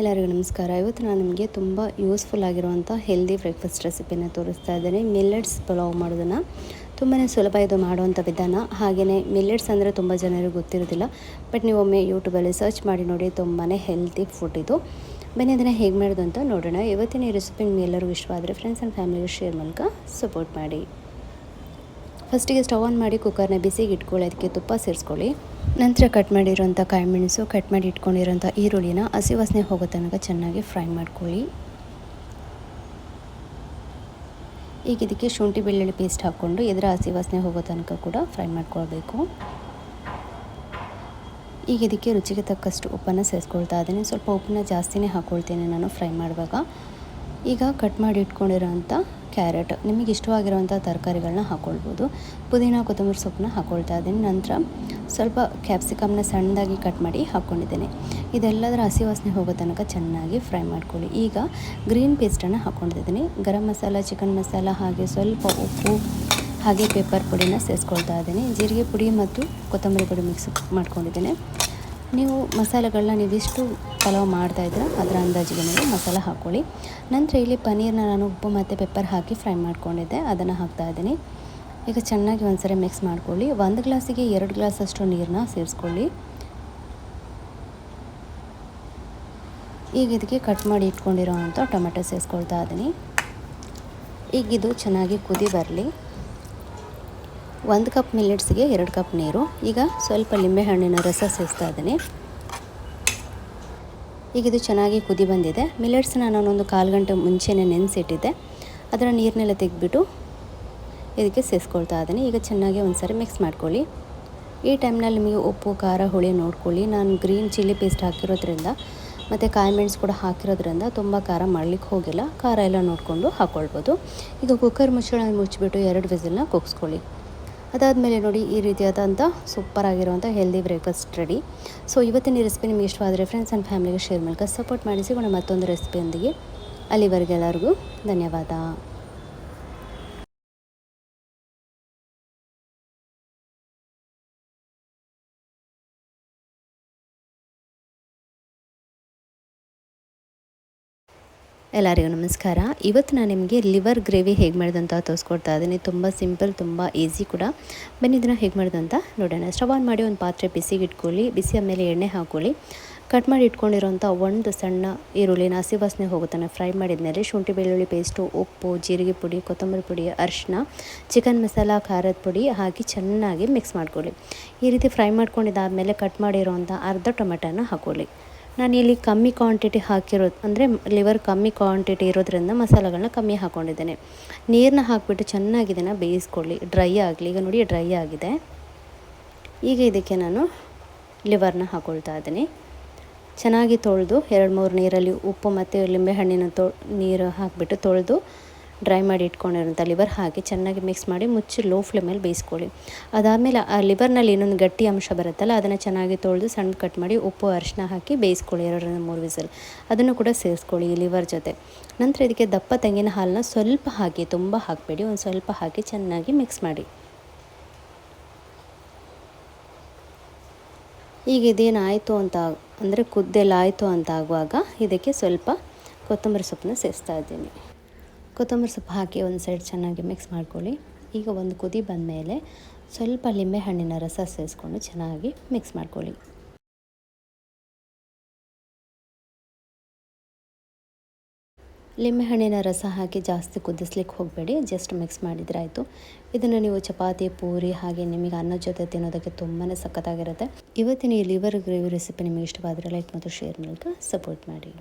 ಎಲ್ಲರಿಗೂ ನಮಸ್ಕಾರ. ಇವತ್ತು ನಾನು ನಿಮಗೆ ತುಂಬ ಯೂಸ್ಫುಲ್ ಆಗಿರುವಂಥ ಹೆಲ್ದಿ ಬ್ರೇಕ್ಫಾಸ್ಟ್ ರೆಸಿಪಿನ ತೋರಿಸ್ತಾ ಇದ್ದೇನೆ. ಮಿಲ್ಲೆಟ್ಸ್ ಪಲಾವ್ ಮಾಡೋದನ್ನು. ತುಂಬಾ ಸುಲಭ ಇದು ಮಾಡುವಂಥ ವಿಧಾನ. ಹಾಗೆಯೇ ಮಿಲ್ಲೆಟ್ಸ್ ಅಂದರೆ ತುಂಬ ಜನರಿಗೆ ಗೊತ್ತಿರೋದಿಲ್ಲ. ಬಟ್ ನೀವು ಒಮ್ಮೆ ಯೂಟ್ಯೂಬಲ್ಲಿ ಸರ್ಚ್ ಮಾಡಿ ನೋಡಿ ತುಂಬಾ ಹೆಲ್ದಿ ಫುಡ್ ಇದು. ಬನ್ನಿ ಅದನ್ನು ಹೇಗೆ ಮಾಡೋದು ಅಂತ ನೋಡೋಣ. ಇವತ್ತಿನ ಈ ರೆಸಿಪಿ ನಿಮ್ಗೆ ಇಷ್ಟವಾದರೆ ಫ್ರೆಂಡ್ಸ್ ಆ್ಯಂಡ್ ಫ್ಯಾಮಿಲಿಗೆ ಶೇರ್ ಮೂಲಕ ಸಪೋರ್ಟ್ ಮಾಡಿ. ಫಸ್ಟಿಗೆ ಸ್ಟವ್ ಆನ್ ಮಾಡಿ ಕುಕ್ಕರ್ನ ಬಿಸಿಗೆ ಇಟ್ಕೊಳ್ಳಿ, ಅದಕ್ಕೆ ತುಪ್ಪ ಸೇರಿಸ್ಕೊಳ್ಳಿ. ನಂತರ ಕಟ್ ಮಾಡಿರುವಂಥ ಕಾಯಿ ಮೆಣಸು, ಕಟ್ ಮಾಡಿ ಇಟ್ಕೊಂಡಿರೋಂಥ ಈರುಳ್ಳಿನ ಹಸಿ ವಾಸನೆ ಹೋಗೋ ತನಕ ಚೆನ್ನಾಗಿ ಫ್ರೈ ಮಾಡ್ಕೊಳ್ಳಿ. ಈಗ ಇದಕ್ಕೆ ಶುಂಠಿ ಬೆಳ್ಳುಳ್ಳಿ ಪೇಸ್ಟ್ ಹಾಕ್ಕೊಂಡು ಇದರ ಹಸಿ ವಾಸನೆ ಹೋಗೋ ತನಕ ಕೂಡ ಫ್ರೈ ಮಾಡ್ಕೊಳ್ಬೇಕು. ಈಗ ಇದಕ್ಕೆ ರುಚಿಗೆ ತಕ್ಕಷ್ಟು ಉಪ್ಪನ್ನು ಸೇರಿಸ್ಕೊಳ್ತಾ ಇದ್ದೀನಿ. ಸ್ವಲ್ಪ ಉಪ್ಪನ್ನ ಜಾಸ್ತಿನೇ ಹಾಕ್ಕೊಳ್ತೀನಿ ನಾನು ಫ್ರೈ ಮಾಡುವಾಗ. ಈಗ ಕಟ್ ಮಾಡಿ ಇಟ್ಕೊಂಡಿರೋಂಥ ಕ್ಯಾರೆಟ್, ನಿಮಗೆ ಇಷ್ಟವಾಗಿರುವಂಥ ತರಕಾರಿಗಳನ್ನ ಹಾಕ್ಕೊಳ್ಬೋದು ಪುದೀನ, ಕೊತ್ತಂಬರಿ ಸೊಪ್ಪನ್ನ ಹಾಕ್ಕೊಳ್ತಾ ಇದ್ದೀನಿ. ನಂತರ ಸ್ವಲ್ಪ ಕ್ಯಾಪ್ಸಿಕಮ್ನ ಸಣ್ಣದಾಗಿ ಕಟ್ ಮಾಡಿ ಹಾಕ್ಕೊಂಡಿದ್ದೇನೆ ಇದೆಲ್ಲದರ ಹಸಿ ವಾಸನೆ ಹೋಗೋ ತನಕ ಚೆನ್ನಾಗಿ ಫ್ರೈ ಮಾಡ್ಕೊಳ್ಳಿ. ಈಗ ಗ್ರೀನ್ ಪೇಸ್ಟನ್ನು ಹಾಕ್ಕೊಂಡಿದ್ದೀನಿ ಗರಂ ಮಸಾಲ ಚಿಕನ್ ಮಸಾಲ, ಹಾಗೆ ಸ್ವಲ್ಪ ಉಪ್ಪು, ಹಾಗೆ ಪೇಪರ್ ಪುಡಿನ ಸೇರಿಸ್ಕೊಳ್ತಾ ಇದ್ದೀನಿ. ಜೀರಿಗೆ ಪುಡಿ ಮತ್ತು ಕೊತ್ತಂಬರಿ ಪುಡಿ ಮಿಕ್ಸ್ ಮಾಡ್ಕೊಂಡಿದ್ದೇನೆ. ನೀವು ಮಸಾಲೆಗಳನ್ನ ನೀವಿಷ್ಟು ಪಲಾವ್ ಮಾಡ್ತಾಯಿದ್ರೆ ಅದರ ಅಂದಾಜಿಗೆ ನೀವು ಮಸಾಲ ಹಾಕ್ಕೊಳ್ಳಿ. ನಂತರ ಇಲ್ಲಿ ಪನ್ನೀರ್ನ ನಾನು ಉಪ್ಪು ಮತ್ತು ಪೆಪ್ಪರ್ ಹಾಕಿ ಫ್ರೈ ಮಾಡ್ಕೊಂಡಿದ್ದೆ, ಅದನ್ನು ಹಾಕ್ತಾ ಇದ್ದೀನಿ. ಈಗ ಚೆನ್ನಾಗಿ ಒಂದ್ಸರಿ ಮಿಕ್ಸ್ ಮಾಡ್ಕೊಳ್ಳಿ. ಒಂದು ಗ್ಲಾಸಿಗೆ ಎರಡು ಗ್ಲಾಸ್ ಅಷ್ಟು ನೀರನ್ನ ಸೇರಿಸ್ಕೊಳ್ಳಿ. ಈಗ ಇದಕ್ಕೆ ಕಟ್ ಮಾಡಿ ಇಟ್ಕೊಂಡಿರೋ ಅಂಥ ಟೊಮೆಟೊ ಸೇರಿಸ್ಕೊಳ್ತಾ ಇದ್ದೀನಿ. ಈಗ ಇದು ಚೆನ್ನಾಗಿ ಕುದಿ ಬರಲಿ. ಒಂದು ಕಪ್ ಮಿಲ್ಲೆಟ್ಸ್ಗೆ ಎರಡು ಕಪ್ ನೀರು. ಈಗ ಸ್ವಲ್ಪ ಲಿಂಬೆಹಣ್ಣಿನ ರಸ ಸೇರಿಸ್ತಾ ಇದ್ದೀನಿ. ಈಗ ಇದು ಚೆನ್ನಾಗಿ ಕುದಿ ಬಂದಿದೆ. ಮಿಲೆಟ್ಸ್ನ ನಾನೊಂದು ಕಾಲು ಗಂಟೆ ಮುಂಚೆನೇ ನೆನೆಸಿಟ್ಟಿದ್ದೆ. ಅದರ ನೀರನ್ನೆಲ್ಲ ತೆಗೆದ್ಬಿಟ್ಟು ಇದಕ್ಕೆ ಸೇರಿಸ್ಕೊಳ್ತಾ ಇದ್ದೀನಿ. ಈಗ ಚೆನ್ನಾಗಿ ಒಂದು ಸಾರಿ ಮಿಕ್ಸ್ ಮಾಡ್ಕೊಳ್ಳಿ. ಈ ಟೈಮ್ನಲ್ಲಿ ನಿಮಗೆ ಉಪ್ಪು, ಖಾರ, ಹುಳಿ ನೋಡ್ಕೊಳ್ಳಿ. ನಾನು ಗ್ರೀನ್ ಚಿಲ್ಲಿ ಪೇಸ್ಟ್ ಹಾಕಿರೋದ್ರಿಂದ ಮತ್ತು ಕಾಯಿ ಮೆಣಸು ಕೂಡ ಹಾಕಿರೋದ್ರಿಂದ ತುಂಬ ಖಾರ ಮಾಡಲಿಕ್ಕೆ ಹೋಗಿಲ್ಲ. ಖಾರ ಎಲ್ಲ ನೋಡಿಕೊಂಡು ಹಾಕ್ಕೊಳ್ಬೋದು ಈಗ ಕುಕ್ಕರ್ ಮುಚ್ಚಳ ಮುಚ್ಚಿಬಿಟ್ಟು ಎರಡು ವಿಸಿಲ್ನ ಕುಗ್ಸ್ಕೊಳ್ಳಿ. ಅದಾದಮೇಲೆ ನೋಡಿ ಈ ರೀತಿಯಾದಂಥ ಸೂಪರ್ ಆಗಿರುವಂಥ ಹೆಲ್ದಿ ಬ್ರೇಕ್ಫಾಸ್ಟ್ ರೆಡಿ ಸೊ ಇವತ್ತಿನ ರೆಸಿಪಿ ನಿಮಗೆ ಇಷ್ಟವಾದರೆ ಫ್ರೆಂಡ್ಸ್ ಆ್ಯಂಡ್ ಫ್ಯಾಮಿಲಿಗೆ ಶೇರ್ ಮೂಲಕ ಸಪೋರ್ಟ್ ಮಾಡಿ ಸಿಗೋಣ ಮತ್ತೊಂದು ರೆಸಿಪಿಯೊಂದಿಗೆ ಅಲ್ಲಿವರೆಗೆ ಎಲ್ಲರಿಗೂ ಧನ್ಯವಾದ. ಎಲ್ಲರಿಗೂ ನಮಸ್ಕಾರ. ಇವತ್ತು ನಾನು ನಿಮಗೆ ಲಿವರ್ ಗ್ರೇವಿ ಹೇಗೆ ಮಾಡಿದಂತ ತೋರಿಸ್ಕೊಡ್ತಾ ಇದ್ದೀನಿ. ತುಂಬ ಸಿಂಪಲ್, ತುಂಬ ಈಸಿ ಕೂಡ. ಬನ್ನಿ ಇದನ್ನು ಹೇಗೆ ಮಾಡಿದಂತ ನೋಡೋಣ. ಸ್ಟವ್ ಆನ್ ಮಾಡಿ ಒಂದು ಪಾತ್ರೆ ಬಿಸಿಗೆ ಇಟ್ಕೊಳ್ಳಿ. ಬಿಸಿ ಆಮೇಲೆ ಎಣ್ಣೆ ಹಾಕೊಳ್ಳಿ. ಕಟ್ ಮಾಡಿ ಇಟ್ಕೊಂಡಿರೋಂಥ ಒಂದು ಸಣ್ಣ ಈರುಳ್ಳಿನ ಹಸಿ ವಾಸನೆ ಹೋಗುತ್ತಾನೆ ಫ್ರೈ ಮಾಡಿದ್ಮೇಲೆ ಶುಂಠಿ, ಬೆಳ್ಳುಳ್ಳಿ ಪೇಸ್ಟು, ಉಪ್ಪು, ಜೀರಿಗೆ ಪುಡಿ, ಕೊತ್ತಂಬರಿ ಪುಡಿ, ಅರಿಶಿನ, ಚಿಕನ್ ಮಸಾಲ, ಖಾರದ ಪುಡಿ ಹಾಕಿ ಚೆನ್ನಾಗಿ ಮಿಕ್ಸ್ ಮಾಡ್ಕೊಳ್ಳಿ. ಈ ರೀತಿ ಫ್ರೈ ಮಾಡ್ಕೊಂಡಿದ್ದಾದಮೇಲೆ ಕಟ್ ಮಾಡಿರೋಂಥ ಅರ್ಧ ಟೊಮೆಟೊನ ಹಾಕ್ಕೊಳ್ಳಿ ನಾನು ಇಲ್ಲಿ ಕಮ್ಮಿ ಕ್ವಾಂಟಿಟಿ ಹಾಕಿರೋದು ಅಂದರೆ ಲಿವರ್ ಕಮ್ಮಿ ಕ್ವಾಂಟಿಟಿ ಇರೋದ್ರಿಂದ ಮಸಾಲೆಗಳನ್ನ ಕಮ್ಮಿ ಹಾಕ್ಕೊಂಡಿದ್ದೇನೆ ನೀರನ್ನ ಹಾಕಿಬಿಟ್ಟು ಚೆನ್ನಾಗಿ ಇದನ್ನು ಬೇಯಿಸ್ಕೊಳ್ಳಿ. ಡ್ರೈ ಆಗಲಿ. ಈಗ ನೋಡಿ ಡ್ರೈ ಆಗಿದೆ. ಈಗ ಇದಕ್ಕೆ ನಾನು ಲಿವರ್ನ ಹಾಕ್ಕೊಳ್ತಾ ಇದ್ದೀನಿ. ಚೆನ್ನಾಗಿ ತೊಳೆದು ಎರಡು ಮೂರು ನೀರಲ್ಲಿ ಉಪ್ಪು ಮತ್ತು ಲಿಂಬೆಹಣ್ಣಿನ ತೊ ನೀರು ಹಾಕಿಬಿಟ್ಟು ತೊಳೆದು ಡ್ರೈ ಮಾಡಿ ಇಟ್ಕೊಂಡಿರೋಂಥ ಲಿವರ್ ಹಾಕಿ ಚೆನ್ನಾಗಿ ಮಿಕ್ಸ್ ಮಾಡಿ ಮುಚ್ಚಿ ಲೋ ಫ್ಲೇಮಲ್ಲಿ ಬೇಯಿಸ್ಕೊಳ್ಳಿ. ಅದಾದಮೇಲೆ ಆ ಲಿವರ್ನಲ್ಲಿ ಇನ್ನೊಂದು ಗಟ್ಟಿ ಅಂಶ ಬರುತ್ತಲ್ಲ, ಅದನ್ನು ಚೆನ್ನಾಗಿ ತೊಳೆದು ಸಣ್ಣ ಕಟ್ ಮಾಡಿ ಉಪ್ಪು ಅರಿಶಿನ ಹಾಕಿ ಬೇಯಿಸ್ಕೊಳ್ಳಿ ಎರಡರಿಂದ ಮೂರು ವಿಸಲ್. ಅದನ್ನು ಕೂಡ ಸೇರಿಸ್ಕೊಳ್ಳಿ ಈ ಲಿವರ್ ಜೊತೆ. ನಂತರ ಇದಕ್ಕೆ ದಪ್ಪ ತೆಂಗಿನ ಹಾಲನ್ನ ಸ್ವಲ್ಪ ಹಾಕಿ, ತುಂಬ ಹಾಕಬೇಡಿ, ಒಂದು ಸ್ವಲ್ಪ ಹಾಕಿ ಚೆನ್ನಾಗಿ ಮಿಕ್ಸ್ ಮಾಡಿ. ಈಗ ಇದೇನಾಯಿತು ಅಂತ, ಅಂದರೆ ಕುದ್ದೆಲ್ಲ ಆಯಿತು ಅಂತ ಆಗುವಾಗ ಇದಕ್ಕೆ ಸ್ವಲ್ಪ ಕೊತ್ತಂಬರಿ ಸೊಪ್ಪನ್ನ ಸೇರಿಸ್ತಾ ಇದ್ದೀನಿ. ಕೊತ್ತಂಬರಿ ಸೊಪ್ಪು ಹಾಕಿ ಒಂದು ಸೈಡ್ ಚೆನ್ನಾಗಿ ಮಿಕ್ಸ್ ಮಾಡ್ಕೊಳ್ಳಿ. ಈಗ ಒಂದು ಕುದಿ ಬಂದ ಮೇಲೆ ಸ್ವಲ್ಪ ಲಿಂಬೆ ಹಣ್ಣಿನ ರಸ ಸೇರಿಸ್ಕೊಂಡು ಚೆನ್ನಾಗಿ ಮಿಕ್ಸ್ ಮಾಡ್ಕೊಳ್ಳಿ. ಲಿಂಬೆಹಣ್ಣಿನ ರಸ ಹಾಕಿ ಜಾಸ್ತಿ ಕುದಿಸ್ಲಿಕ್ಕೆ ಹೋಗಬೇಡಿ, ಜಸ್ಟ್ ಮಿಕ್ಸ್ ಮಾಡಿದರೆ ಆಯಿತು. ಇದನ್ನು ನೀವು ಚಪಾತಿ, ಪೂರಿ ಹಾಗೆ ನಿಮಗೆ ಅನ್ನದ ಜೊತೆ ತಿನ್ನೋದಕ್ಕೆ ತುಂಬಾ ಸಖತ್ತಾಗಿರುತ್ತೆ. ಇವತ್ತಿನ ಈ ಲಿವರ್ ಗ್ರೇವಿ ರೆಸಿಪಿ ನಿಮಗೆ ಇಷ್ಟವಾದರೆ ಲೈಕ್ ಮತ್ತು ಶೇರ್ ಮೂಲಕ ಸಪೋರ್ಟ್ ಮಾಡಿ.